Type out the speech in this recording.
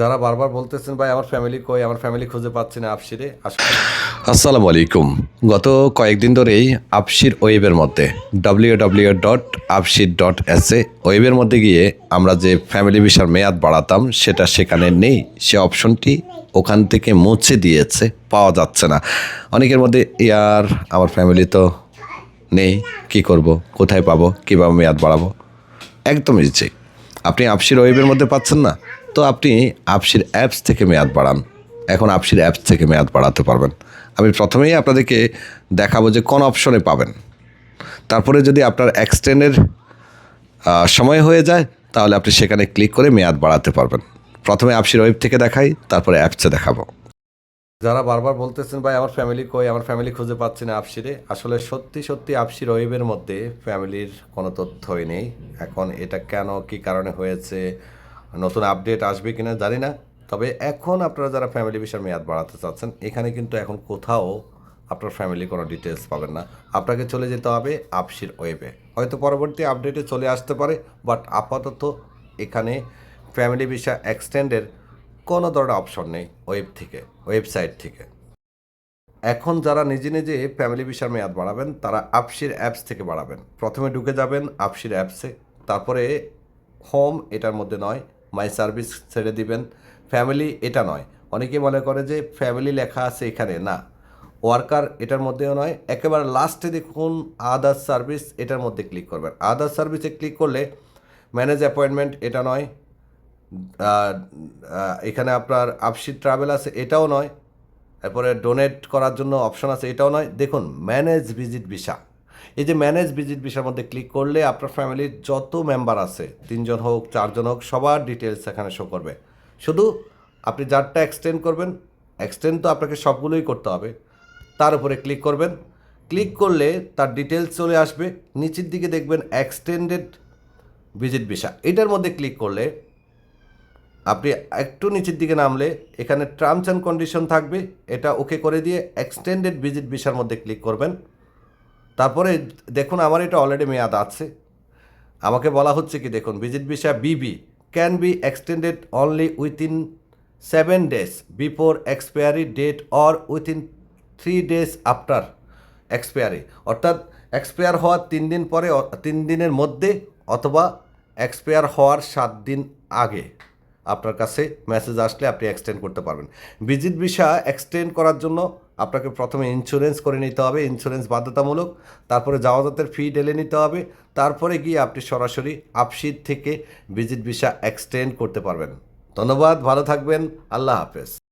যারা বারবার বলতেছেন, ভাই, আমার ফ্যামিলি কই? আমার ফ্যামিলি খুঁজে পাচ্ছি না আসলে আসসালামু আলাইকুম গত কয়েকদিন ধরেই আপসির ওয়েবের মধ্যে W W dot Absher dot S A ওয়েবের মধ্যে গিয়ে আমরা যে ফ্যামিলি ভিসার মেয়াদ বাড়াতাম, সেটা সেখানে নেই। সে অপশনটি ওখান থেকে মুছে দিয়েছে, পাওয়া যাচ্ছে না। অনেকের মধ্যে, ইয়ার, আমার ফ্যামিলি তো নেই, কি করব? কোথায় পাবো? কীভাবে মেয়াদ বাড়াবো? একদম ইজি আপনি আপসির ওয়েবের মধ্যে পাচ্ছেন না? তো আপনি আপসির অ্যাপস থেকে মেয়াদ বাড়ান। এখন আপসির অ্যাপস থেকে মেয়াদ বাড়াতে পারবেন। আমি প্রথমেই আপনাদেরকে দেখাবো যে কোন অপশনে পাবেন। তারপরে যদি আপনার এক্সটেন্ডের সময় হয়ে যায়, তাহলে আপনি সেখানে ক্লিক করে মেয়াদ বাড়াতে পারবেন। প্রথমে আপসির ওয়েব থেকে দেখাই, তারপরে অ্যাপসে দেখাবো। যারা বারবার বলতেছেন, ভাই, আমার ফ্যামিলি কই? আমার ফ্যামিলি খুঁজে পাচ্ছি না আপসিরে। আসলে সত্যি সত্যি আপসির ওয়েবের মধ্যে ফ্যামিলির কোনো তথ্যই নেই। এখন এটা কেন, কি কারণে হয়েছে? নতুন আপডেট আসবে কিনা জানি না। তবে এখন আপনারা যারা ফ্যামিলি বিষয়ের মেয়াদ বাড়াতে চাচ্ছেন, এখানে কিন্তু এখন কোথাও আপনার ফ্যামিলি কোনো ডিটেলস পাবেন না। আপনাকে চলে যেতে হবে আপসির ওয়েবে হয়তো পরবর্তী আপডেটে চলে আসতে পারে বাট আপাতত এখানে ফ্যামিলি ভিসা এক্সটেন্ডের কোনো ধরনের অপশন নেই ওয়েব থেকে ওয়েবসাইট থেকে। এখন যারা নিজে নিজে ফ্যামিলি ভিসার মেয়াদ বাড়াবেন, তারা আপসির অ্যাপস থেকে বাড়াবেন। প্রথমে ঢুকে যাবেন আপসির অ্যাপসে তারপরে হোম এটার মধ্যে নয় মাই সার্ভিস ছেড়ে দিবেন। ফ্যামিলি এটা নয়। অনেকে মনে করে যে ফ্যামিলি লেখা আছে এখানে। না, ওয়ার্কার এটার মধ্যেও নয়। একেবারে লাস্টে দেখুন আদার্স সার্ভিস এটার মধ্যে ক্লিক করবেন। আদার্স সার্ভিসে ক্লিক করলে ম্যানেজ অ্যাপয়েন্টমেন্ট এটা নয়। এখানে আপনার আপসি ট্রাভেল আছে এটাও নয়। তারপরে ডোনেট করার জন্য অপশন আছে এটাও নয়। দেখুন ম্যানেজ ভিজিট ভিসা এই যে ম্যানেজ ভিজিট ভিসার মধ্যে ক্লিক করলে আপনার ফ্যামিলির যত মেম্বার আছে, তিনজন হোক, চারজন হোক, সবার ডিটেলস এখানে শো করবে। শুধু আপনি যারটা এক্সটেন্ড করবেন এক্সটেন্ড তো আপনাকে সবগুলোই করতে হবে। তার উপরে ক্লিক করবেন। ক্লিক করলে তার ডিটেলস চলে আসবে। নিচের দিকে দেখবেন এক্সটেন্ডেড ভিজিট ভিসা এটার মধ্যে ক্লিক করলে আপনি একটু নিচের দিকে নামলে এখানে টার্মস অ্যান্ড কন্ডিশন থাকবে। এটা ওকে করে দিয়ে এক্সটেন্ডেড ভিজিট ভিসার মধ্যে ক্লিক করবেন। দেখুন আমার এটা অলরেডি মেয়াদ আছে। আমাকে বলা হচ্ছে কি দেখুন visit visa Bibi can be extended only within seven days before expiry date or within three days after expiry অর্থাৎ এক্সপায়ার হওয়ার তিন দিন পরে, তিন দিনের মধ্যে অথবা এক্সপায়ার হওয়ার সাত দিন আগে। আপনার কাছে মেসেজ আসলে আপনি এক্সটেন্ড করতে পারবেন। ভিজিট ভিসা এক্সটেন্ড করার জন্য আপনাকে প্রথমে ইন্স্যুরেন্স করে নিতে হবে ইন্স্যুরেন্স বাধ্যতামূলক, তারপরে যাওয়াজাতের ফি ঢেলে নিতে হবে, তারপরে গিয়ে আপনি সরাসরি আপশিট থেকে ভিজিট ভিসা এক্সটেন্ড করতে পারবেন। ধন্যবাদ, ভালো থাকবেন, আল্লাহ হাফেজ।